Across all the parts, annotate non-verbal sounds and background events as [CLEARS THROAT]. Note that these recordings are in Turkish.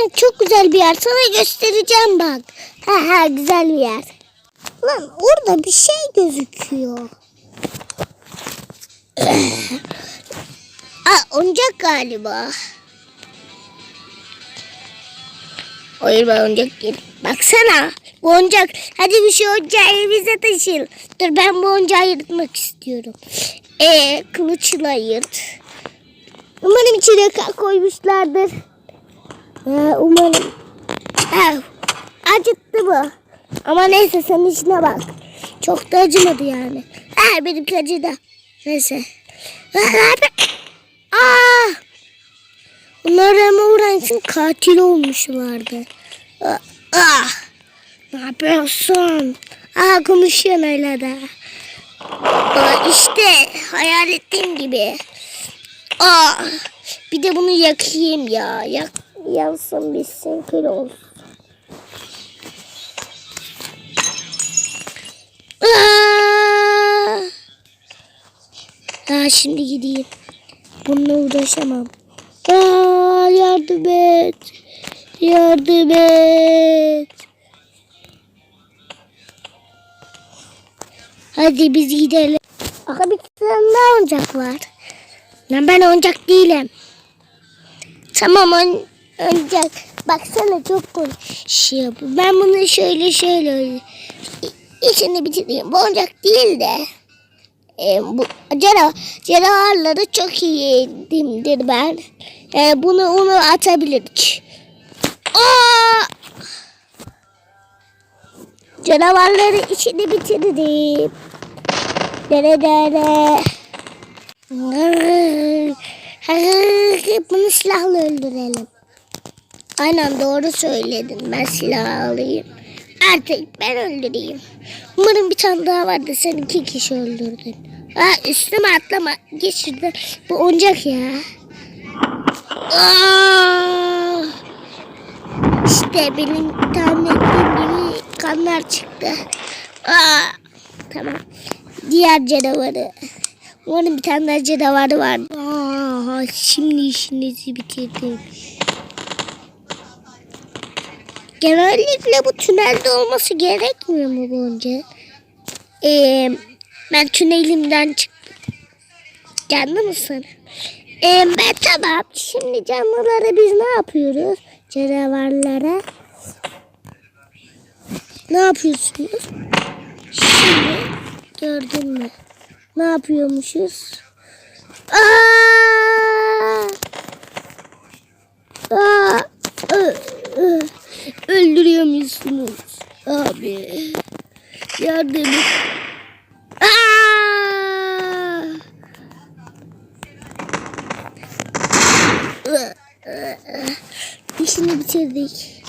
Lan çok güzel bir yer. Sana göstereceğim bak. Ha ha güzel bir yer. Lan orada bir şey gözüküyor. [CLEARS THROAT] Aa oyuncak galiba. Hayır ben oyuncak değilim. Baksana. Bu oyuncak. Hadi bir şey oyuncağı evimize taşıyalım. Dur ben bu yırtmak istiyorum. Ee, kılıçla yırt. Umarım içine koymuşlardır. Ha, umarım. Ha, acıttı bu. Ama neyse sen işine bak. Çok da acımadı yani. Ha, benimki acıdı. Neyse. Aa! Bunlar ama uğraşsın katil olmuşlardı. Ah, ah. Ne yapıyorsun? Aa konuşuyorsun öyle de. Aa, işte hayal ettiğim gibi. Aa, bir de bunu yakayım ya. Yak, yansın bitsin kül olsun. Aa! Daha şimdi gideyim. Bununla uğraşamam. Aa, yardım et. Yardım et. Hadi biz gidelim. Aha bir tane daha oyuncak var. Ben oyuncak değilim. Tamam on, oyuncak. Baksana çok konuşuyor. bu. Ben bunu şöyle şöyle içini bitireyim. Bu değil de. E, bu cera, ceralarları çok iyiyimdir ben. E, bunu onu atabilirik. Aa! Canavarları içini bitirdim. Dere dere. Bunu silahla öldürelim. Aynen doğru söyledin. Ben silah alayım. Artık ben öldüreyim. Umarım bir tane daha vardı. Sen iki kişi öldürdün. Ha, üstüme atlama. Geç. Bu oyuncak ya. Aa! İşte benim tahmin ettiğim gibi kanlar çıktı. Aa! Tamam. Diğer canavarı. Umarım bir tane daha canavarı var. Aa, şimdi işinizi bitirdim. Genellikle bu tünelde olması gerekmiyor mu bu önce? Ee, ben tünelimden çıktım. Canlı mısın? Ee, ben tamam. Şimdi canlılara biz ne yapıyoruz? Canavarlara. Ne yapıyorsunuz? Şimdi gördün mü? Ne yapıyormuşuz? Aa! Aa! Ö- Öldürüyor musunuz? Abi. Yardım et. İşini bitirdik.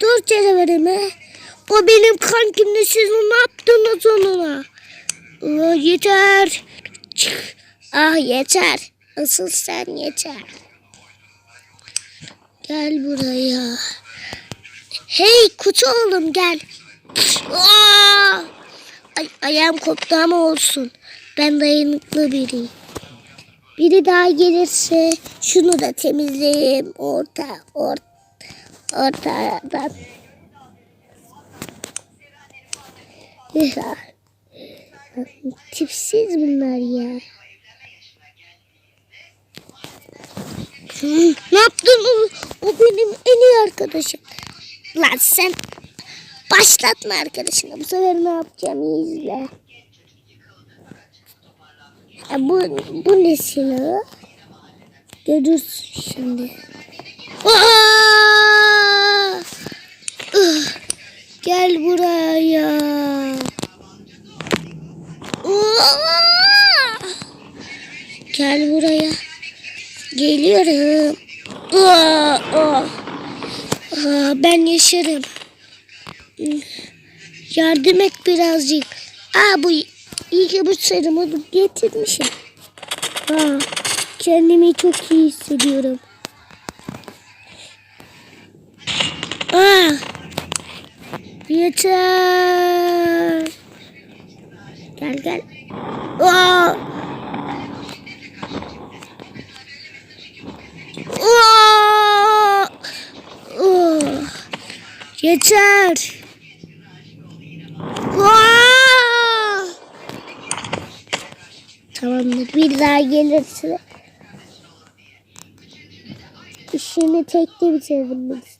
Dur canavarımı. O benim kankimdi. Siz ne yaptınız onunla? Aa, yeter. Çık. Ah yeter. Asıl sen yeter. Gel buraya. Hey kutu oğlum gel. Aa! Ay, ayağım koptu ama olsun. Ben dayanıklı biriyim. Biri daha gelirse şunu da temizleyeyim. Orta, orta, ortadan. Tipsiz bunlar ya. Ne yaptın? O, benim en iyi arkadaşım. Lan sen başlatma arkadaşını. Bu sefer ne yapacağım iyi izle. Ya bu, bu ne silahı? Görürsün şimdi. Aa! Ih, Gel buraya. Gel buraya. Geliyorum. Aa, aa. Aa, ben yaşarım. Yardım et birazcık. Aa bu iyi ki bu serumu getirmişim. Aa, kendimi çok iyi hissediyorum. Aa, yeter. Gel gel. Aa, Yeter. Vaa! Tamamdır. Bir daha gelirse işini tekte bitirdim biz.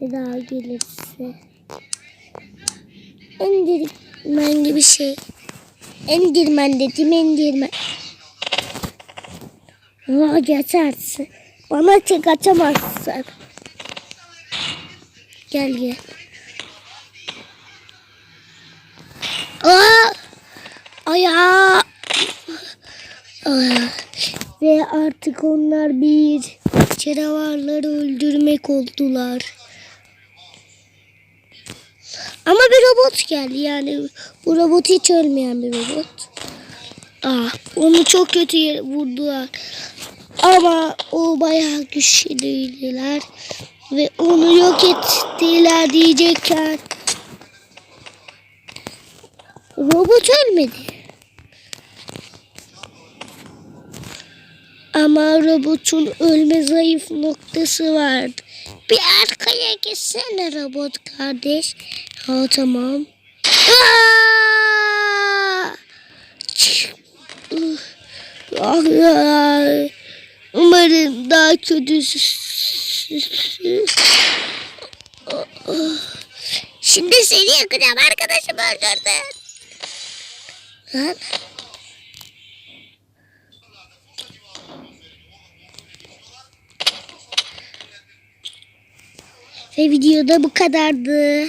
Bir daha gelirse. Endirmen gibi şey. Endirmen dedim endirmen. Vaa geçersin. Bana tek atamazsın. Gel gel. Aa! Ayağı. Aa! Ve artık onlar bir canavarları öldürmek oldular. Ama bir robot geldi yani bu robot hiç ölmeyen bir robot. Ah, onu çok kötü yere vurdular. Ama o bayağı güçlüydüler. Ve onu yok ettiler diyecekken robot ölmedi. Ama robotun ölme zayıf noktası vardı. Bir arkaya geçsene robot kardeş. Ha tamam. Umarım daha kötüsü. Şimdi seni yakacağım arkadaşım öldürdün. Lan. Ve videoda bu kadardı.